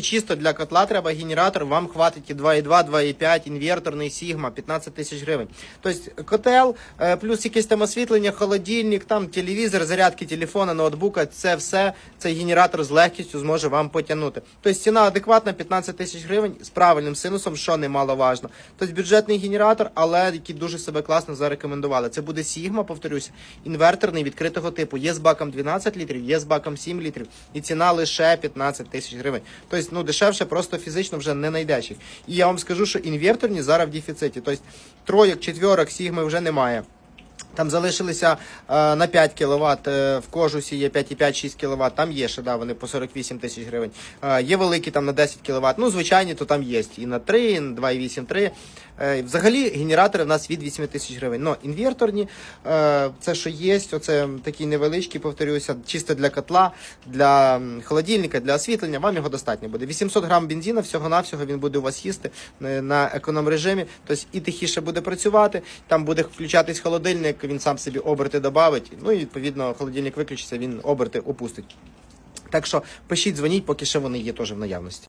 Чисто для котла треба генератор, вам хватить і 2,2, 2,5, інверторний, Сігма, 15 тисяч гривень. Тобто котел, е, плюс якесь там освітлення, холодильник, там телевізор, зарядки телефона, ноутбука, це все, цей генератор з легкістю зможе вам потягнути. Тобто ціна адекватна, 15 тисяч гривень з правильним синусом, що немаловажно. Тобто бюджетний генератор, але який дуже себе класно зарекомендували. Це буде Сігма, повторюся, інверторний відкритого типу. Є з баком 12 літрів, є з баком 7 літрів, і ціна лише 15 тисяч гривень. Тобто, ну дешевше просто фізично вже не знайдеш їх. І я вам скажу, що інверторні зараз в дефіциті. Тобто троєк, четверок, сігми вже немає. Там залишилися е, на 5 кВт, е, в кожусі є 5,5-6 кВт, там є ще, да, вони по 48 тисяч гривень. Е, є великі там на 10 кВт, ну звичайні, то там є і на 3, і на 2,8, 3. Е, взагалі генератори в нас від 8 тисяч гривень. Но інверторні, е, це що є, оце такі невеличкі, повторюся, чисто для котла, для холодильника, для освітлення, вам його достатньо буде. 800 грам бензина, всього-навсього він буде у вас їсти е, на економ режимі, тобто і тихіше буде працювати, там буде включатись холодильник, він сам собі оберти додавить, ну і відповідно холодильник виключиться, він оберти опустить. Так що пишіть, дзвоніть, поки ще вони є теж в наявності.